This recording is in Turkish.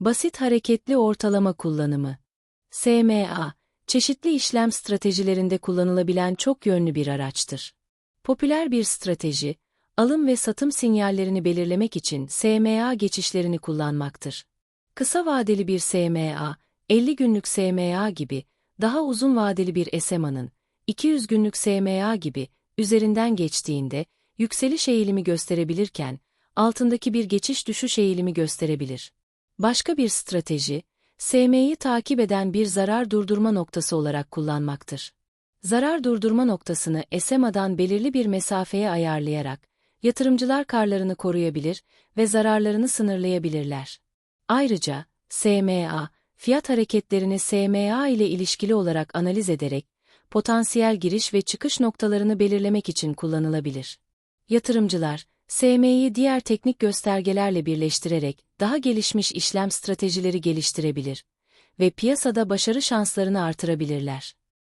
Basit hareketli ortalama kullanımı. SMA, çeşitli işlem stratejilerinde kullanılabilen çok yönlü bir araçtır. Popüler bir strateji, alım ve satım sinyallerini belirlemek için SMA geçişlerini kullanmaktır. Kısa vadeli bir SMA, 50 günlük SMA gibi, daha uzun vadeli bir SMA'nın, 200 günlük SMA gibi, üzerinden geçtiğinde, yükseliş eğilimi gösterebilirken, altındaki bir geçiş düşüş eğilimi gösterebilir. Başka bir strateji, SM'yi takip eden bir zarar durdurma noktası olarak kullanmaktır. Zarar durdurma noktasını SMA'dan belirli bir mesafeye ayarlayarak, yatırımcılar karlarını koruyabilir ve zararlarını sınırlayabilirler. Ayrıca, SMA, fiyat hareketlerini SMA ile ilişkili olarak analiz ederek, potansiyel giriş ve çıkış noktalarını belirlemek için kullanılabilir. Yatırımcılar, SM'yi diğer teknik göstergelerle birleştirerek daha gelişmiş işlem stratejileri geliştirebilir ve piyasada başarı şanslarını artırabilirler.